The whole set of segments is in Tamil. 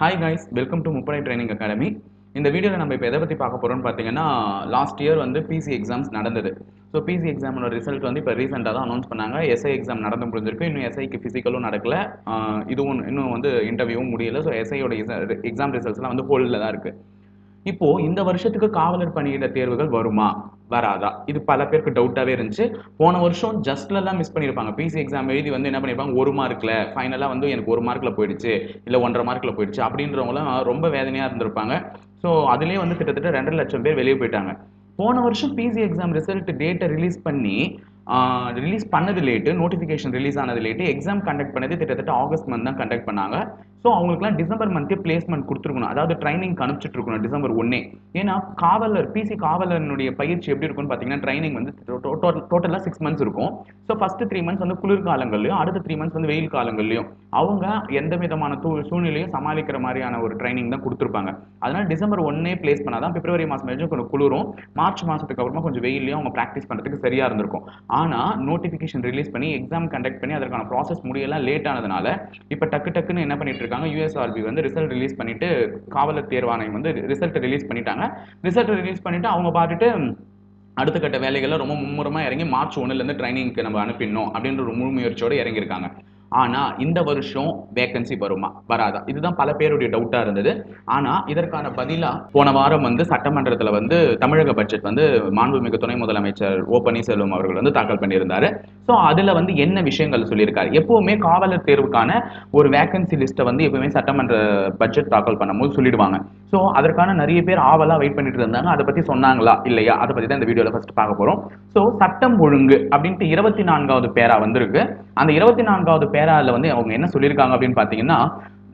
ஹாய் கைஸ் வெல்கம் டு முப்படை ட்ரைனிங் அகாடமி இந்த வீடியோவில் நம்ம இப்போ எதை பற்றி பார்க்க போகிறோம்னு பார்த்தீங்கன்னா லாஸ்ட் இயர் வந்து பிசி எக்ஸாம்ஸ் நடந்தது. ஸோ பிசி எக்ஸாமோட ரிசல்ட் வந்து இப்போ ரீசெண்டாக தான் அனௌன்ஸ் பண்ணாங்க. எஸ்ஐ எக்ஸாம் நடந்து முடிஞ்சிருக்கு. இன்னும் எஸ்ஐக்கு ஃபிசிக்கலும் நடக்கல. இதுவும் இன்னும் வந்து இன்டர்வியூவும் முடியல. ஸோ எஸ்ஐயோட எக்ஸாம் ரிசல்ட்ஸ்லாம் வந்து ஹோல்டில் தான் இருக்குது இப்போது இந்த வருஷத்துக்கு காவலர் பணியிட தேர்வுகள் வருமா? வராதா? இது பல பேருக்கு டவுட்டாகவே இருந்துச்சு. போன வருஷம் ஜஸ்ட்லலாம் மிஸ் பண்ணியிருப்பாங்க பிசி எக்ஸாம் எழுதி வந்து என்ன பண்ணியிருப்பாங்க ஒரு மார்க்கில் ஃபைனலாக வந்து எனக்கு ஒரு மார்க்கில் போயிடுச்சு. இல்லை ஒன்றரை மார்க்கில் போயிடுச்சு. அப்படின்றவங்களாம் ரொம்ப வேதனையாக இருந்திருப்பாங்க. ஸோ அதுலேயே வந்து கிட்டத்தட்ட ரெண்டரை லட்சம் பேர் வெளியே போயிட்டாங்க. போன வருஷம் பிசி எக்ஸாம் ரிசல்ட் டேட்டை ரிலீஸ் பண்ணி ரிலீஸ் பண்ணது லேட்டு நோட்டிஃபிகேஷன் ரிலீஸ் ஆனது லேட்டு எக்ஸாம் கண்டக்ட் பண்ணது கிட்டத்தட்ட ஆகஸ்ட் மந்த் தான் கண்டக்ட் பண்ணாங்க. ஸோ அவங்களுக்குலாம் டிசம்பர் மந்த்தே பிளேஸ்மெண்ட் கொடுத்துருக்கணும். அதாவது ட்ரைனிங் அனுப்பிச்சிட்டு இருக்கணும் டிசம்பர் ஒன்னே. ஏன்னா காவலர் பிசி காவலனுடைய பயிற்சி எப்படி இருக்கும்னு பார்த்தீங்கன்னா ட்ரைனிங் வந்து டோட்டலாக சிக்ஸ் மந்த்ஸ் இருக்கும். ஸோ ஃபர்ஸ்ட் த்ரீ மந்த்ஸ் வந்து குளிர்காலங்கள்லையும் அடுத்த த்ரீ மந்த்ஸ் வந்து வெயில் காலங்கள்லையும். அவங்க எந்த விதமான தூ சூழ்நிலையும் சமாளிக்கிற மாதிரியான ஒரு ட்ரைனிங் தான் கொடுத்துருப்பாங்க. அதனால டிசம்பர் ஒன்னே பிளேஸ் பண்ணாதான் பிப்ரவரி மாதம் வரைக்கும் கொஞ்சம் குளிரும். மார்ச் மாதத்துக்கு அப்புறமா கொஞ்சம் வெயிலையும் அவங்க ப்ராக்டிஸ் பண்ணுறதுக்கு சரியாக இருந்திருக்கும். ஆனால் நோட்டிஃபிகேஷன் ரிலீஸ் பண்ணி எக்ஸாம் கண்டக்ட் பண்ணி அதற்கான ப்ராசஸ் முடியெல்லாம் லேட் ஆனதுனால இப்போ டக்கு டக்குன்னு என்ன பண்ணிட்டு இருக்காங்க யூஎஸ்ஆர்பி வந்து ரிசல்ட் ரிலீஸ் பண்ணிட்டு காவலர் தேர்வாணையம் வந்து ரிசல்ட் ரிலீஸ் பண்ணிட்டாங்க. ரிசல்ட் ரிலீஸ் பண்ணிட்டு அவங்க பார்த்துட்டு அடுத்த கட்ட வேலைகளில் ரொம்ப மும்முரமாக இறங்கி மார்ச் ஒன்றுலேருந்து ட்ரைனிங்க்கு நம்ம அனுப்பிடணும் அப்படின்ற ஒரு முழு முயற்சியோடு இறங்கியிருக்காங்க. ஆனால் இந்த வருஷம் வேகன்சி வருமா? வராதா? இதுதான் பல பேருடைய டவுட்டாக இருந்தது. ஆனால் இதற்கான பதிலாக போன வாரம் வந்து சட்டமன்றத்தில் வந்து தமிழக பட்ஜெட் வந்து மாண்புமிகு துணை முதலமைச்சர் ஓ பன்னீர்செல்வம் அவர்கள் வந்து தாக்கல் பண்ணியிருந்தாரு. ஸோ அதில் வந்து என்ன விஷயங்கள் சொல்லியிருக்காரு? எப்போவுமே காவலர் தேர்வுக்கான ஒரு வேகன்சி லிஸ்ட்டை வந்து எப்பவுமே சட்டமன்ற பட்ஜெட் தாக்கல் பண்ணும்போது சொல்லிடுவாங்க. ஸோ அதற்கான நிறைய பேர் ஆவலாக வெயிட் பண்ணிட்டு இருந்தாங்க. அதை பற்றி சொன்னாங்களா? இல்லையா? அதை பற்றி தான் இந்த வீடியோவில் ஃபஸ்ட்டு பார்க்க போகிறோம் ஸோ சட்டம் ஒழுங்கு அப்படின்ட்டு இருபத்தி நான்காவது பேரா வந்திருக்கு. அந்த இருபத்தி நான்காவது பேரால வந்து அவங்க என்ன சொல்லியிருக்காங்க அப்படின்னு பார்த்தீங்கன்னா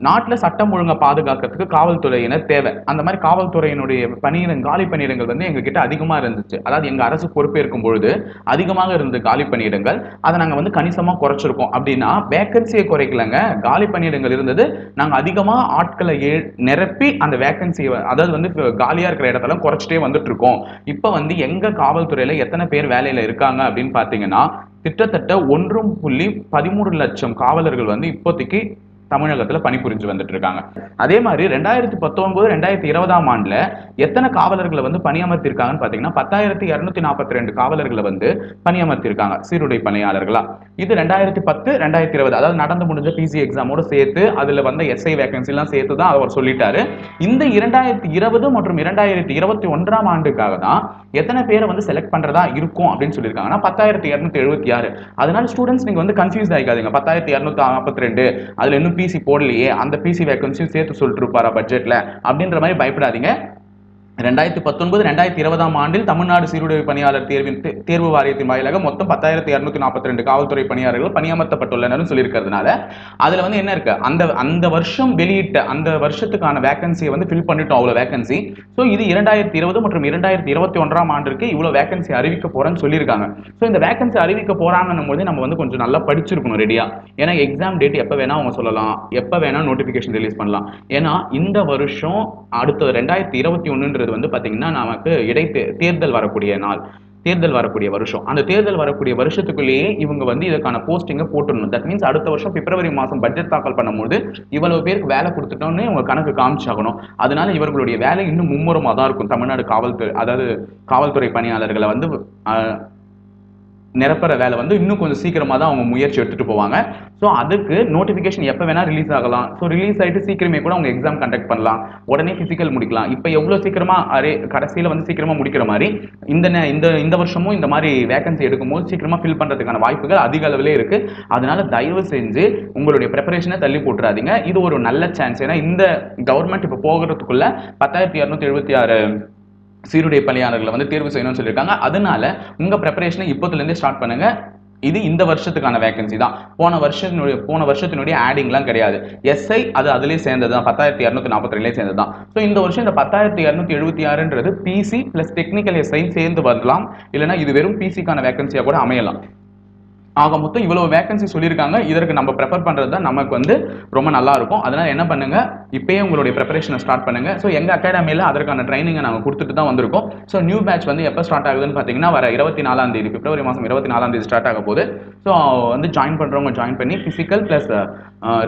நாட்டில் சட்டம் ஒழுங்கை பாதுகாக்கிறதுக்கு காவல்துறையினர் தேவை. அந்த மாதிரி காவல்துறையினுடைய பணியிடம் காலி பணியிடங்கள் வந்து எங்ககிட்ட அதிகமாக இருந்துச்சு. அதாவது எங்கள் அரசு பொறுப்பேற்கும் பொழுது அதிகமாக இருந்த காலி பணியிடங்கள். அதை நாங்கள் வந்து கணிசமாக குறைச்சிருக்கோம். அப்படின்னா வேக்கன்சியை குறைக்கலங்க. காலி பணியிடங்கள் இருந்தது. நாங்கள் அதிகமாக ஆட்களை ஏ நிரப்பி அந்த வேக்கன்சியை அதாவது வந்து காலியாக இருக்கிற இடத்தெல்லாம் குறைச்சிட்டே வந்துட்டு இருக்கோம். இப்போ வந்து எங்கள் காவல்துறையில் எத்தனை பேர் வேலையில் இருக்காங்க அப்படின்னு பார்த்தீங்கன்னா கிட்டத்தட்ட ஒன்றும் புள்ளி பதிமூணு லட்சம் காவலர்கள் வந்து இப்போதைக்கு தமிழகத்துல பணிபுரிஞ்சு வந்துட்டு இருக்காங்க அதே மாதிரி ரெண்டாயிரத்தி பத்தொன்பது ரெண்டாயிரத்தி இருபதாம் ஆண்டுல எத்தனை காவலர்களை வந்து பணியமர்த்திருக்காங்கன்னு பாத்தீங்கன்னா பத்தாயிரத்தி இருநூத்தி நாற்பத்தி ரெண்டு காவலர்களை வந்து பணியமர்த்திருக்காங்க சீருடை பணியாளர்களா. இது ரெண்டாயிரத்தி பத்து ரெண்டாயிரத்தி இருபது அதாவது நடந்து முடிஞ்ச பிசி எக்ஸாமோட சேர்த்து அதுல வந்த எஸ்ஐ வேகன்சி எல்லாம் சேர்த்து தான் அவர் சொல்லிட்டாரு. இந்த இரண்டாயிரத்தி இருபது மற்றும் இரண்டாயிரத்தி இருபத்தி ஒன்றாம் ஆண்டுக்காக தான் எத்தனை பேரை வந்து செலக்ட் பண்றதா இருக்கும் அப்படின்னு சொல்லியிருக்காங்கன்னா பத்தாயிரத்தி இருநூத்தி எழுபத்தி ஆறு. அதனால ஸ்டூடெண்ட்ஸ் நீங்க வந்து கன்ஃபியூஸ் ஆகிக்காதீங்க பத்தாயிரத்தி இருநூத்தி நாற்பத்தி ரெண்டு அதுல இன்னும் பிசி போடலையே அந்த பிசி வேகன்சியும் சேர்த்து சொல்லிட்டு இருப்பாரா பட்ஜெட்ல அப்படின்ற மாதிரி பயப்படாதீங்க. ரெண்டாயிரத்தி பத்தொன்பது ரெண்டாயிரத்தி இருபதாம் ஆண்டில் தமிழ்நாடு சீருடை பணியாளர் தேர்வின் தேர்வு வாரியத்தின் வாயிலாக மொத்தம் பத்தாயிரத்தி இரநூத்தி நாற்பத்தி ரெண்டு காவல்துறை பணியாளர்கள் பணியமர்த்தப்பட்டுள்ளனர் சொல்லியிருக்கிறதுனால அதுல வந்து என்ன இருக்கு? அந்த அந்த வருஷம் வெளியிட்ட அந்த வருஷத்துக்கான வேகன்சியை வந்து ஃபில் பண்ணிட்டோம் அவ்வளவு வேகன்சி ஸோ இது இரண்டாயிரத்தி இருபது மற்றும் இரண்டாயிரத்தி இருபத்தி ஒன்றாம் ஆண்டிற்கு இவ்வளவு வேகன்சி அறிவிக்க போறேன்னு சொல்லியிருக்காங்க. ஸோ இந்த வேகன்சி அறிவிக்க போறாங்கன்னும் போது நம்ம வந்து கொஞ்சம் நல்லா படிச்சிருக்கணும் ரெடியா ஏன்னா எக்ஸாம் டேட் எப்போ வேணா அவங்க சொல்லலாம். எப்போ வேணா நோட்டிஃபிகேஷன் ரிலீஸ் பண்ணலாம். ஏன்னா இந்த வருஷம் அடுத்த ரெண்டாயிரத்தி இருபத்தி அப்படிங்கிறது வந்து பாத்தீங்கன்னா நமக்கு இடை தேர்தல் வரக்கூடிய நாள் தேர்தல் வரக்கூடிய வருஷம். அந்த தேர்தல் வரக்கூடிய வருஷத்துக்குள்ளேயே இவங்க வந்து இதற்கான போஸ்டிங்கை போட்டுடணும். தட் மீன்ஸ் அடுத்த வருஷம் பிப்ரவரி மாதம் பட்ஜெட் தாக்கல் பண்ணும்போது இவ்வளவு பேருக்கு வேலை கொடுத்துட்டோம்னு இவங்க கணக்கு காமிச்சாகணும். அதனால இவர்களுடைய வேலை இன்னும் மும்முரமாக தான் இருக்கும். தமிழ்நாடு காவல்துறை அதாவது காவல்துறை பணியாளர்களை வந்து ஆஹ், நிரப்புற வேலை வந்து இன்னும் கொஞ்சம் சீக்கிரமாக தான் அவங்க முயற்சி எடுத்துட்டு போவாங்க. ஸோ அதுக்கு நோட்டிஃபிகேஷன் எப்போ வேணால் ரிலீஸ் ஆகலாம். ஸோ ரிலீஸ் ஆகிட்டு சீக்கிரமே கூட அவங்க எக்ஸாம் கண்டக்ட் பண்ணலாம். உடனே ஃபிசிக்கல் முடிக்கலாம். இப்போ எவ்வளோ சீக்கிரமாக அரே கடைசியில் வந்து சீக்கிரமாக முடிக்கிற மாதிரி இந்த இந்த இந்த வருஷமும் இந்த மாதிரி வேகன்சி எடுக்கும்போது சீக்கிரமாக ஃபில் பண்ணுறதுக்கான வாய்ப்புகள் அதிக அளவிலே இருக்குது அதனால தயவு செஞ்சு உங்களுடைய ப்ரிப்பரேஷனை தள்ளி போட்டுறாதீங்க. இது ஒரு நல்ல சான்ஸ் ஏன்னா இந்த கவர்மெண்ட் இப்போ போகிறதுக்குள்ள பத்தாயிரத்தி இரநூத்தி எழுபத்தி ஆறு சீருடை பணியாளர்களை வந்து தேர்வு செய்யணும்னு சொல்லியிருக்காங்க. அதனால உங்க ப்ரிப்பரேஷனை இப்போதுலேருந்தே ஸ்டார்ட் பண்ணுங்க. இது இந்த வருஷத்துக்கான வேகன்சி தான். போன வருஷத்தினுடைய போன வருஷத்தினுடைய ஆடிங்லாம் கிடையாது. எஸ்ஐ அது அதுலேயே சேர்ந்தது தான். பத்தாயிரத்தி இரநூத்தி நாற்பத்தி ரெண்டுலேயே சேர்ந்தது தான். ஸோ இந்த வருஷம் இந்த பத்தாயிரத்தி இரநூத்தி எழுபத்தி ஆறுன்றது பிசி ப்ளஸ் டெக்னிக்கல் எஸ்ஐ சேர்ந்து வரலாம். இல்லைன்னா இது வெறும் பிசிக்கான வேகன்சியாக கூட அமையலாம். ஆக மொத்தம் இவ்வளவு வேகன்சி சொல்லியிருக்காங்க. இதற்கு நம்ம ப்ரிப்பேர் பண்ணுறது தான் நமக்கு வந்து ரொம்ப நல்லா இருக்கும். அதனால் என்ன பண்ணுங்க? இப்பயே உங்களுடைய ப்ரிப்பரேஷனை ஸ்டார்ட் பண்ணுங்க. ஸோ எங்கள் அகாடமியில் அதற்கான ட்ரைனிங்கை நாங்கள் கொடுத்துட்டு தான் வந்திருக்கோம். ஸோ நியூ பேட்ச் வந்து எப்போ ஸ்டார்ட் ஆகுதுன்னு பார்த்தீங்கன்னா வர இருபத்தி நாலாம் தேதி பிப்ரவரி மாதம் இருபத்தி நாலாம் தேதி ஸ்டார்ட் ஆக போகுது. ஸோ வந்து ஜாயின் பண்ணுறவங்க ஜாயின் பண்ணி ஃபிசிக்கல் ப்ளஸ்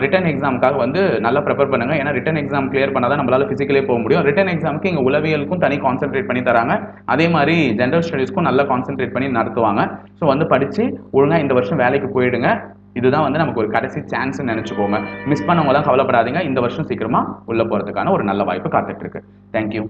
ரிட்டன் எக்ஸாமுக்காக வந்து நல்லா ப்ரிப்பேர் பண்ணுங்க. ஏன்னா ரிட்டன் எக்ஸாம் கிளியர் பண்ணால் தான் நம்மளால ஃபிசிக்கலே போக முடியும். ரிட்டன் எக்ஸாமுக்கு இங்கே உளவியலுக்கும் தனி கான்சென்ட்ரேட் பண்ணி தராங்க. அதே மாதிரி ஜென்ரல் ஸ்டடீஸ்க்கும் நல்லா கான்சென்ட்ரேட் பண்ணி நடத்துவாங்க. ஸோ வந்து படித்து ஒழுங்காக இந்த வருஷம் வேலைக்கு போயிடுங்க. இதுதான் வந்து நமக்கு ஒரு கடைசி சான்ஸ்னு நினச்சிக்கோங்க. மிஸ் பண்ணவங்களாம் கவலைப்படாதீங்க. இந்த வருஷம் சீக்கிரமாக உள்ளே போகிறதுக்கான ஒரு நல்ல வாய்ப்பு காத்துட்ருக்கு தேங்க்யூ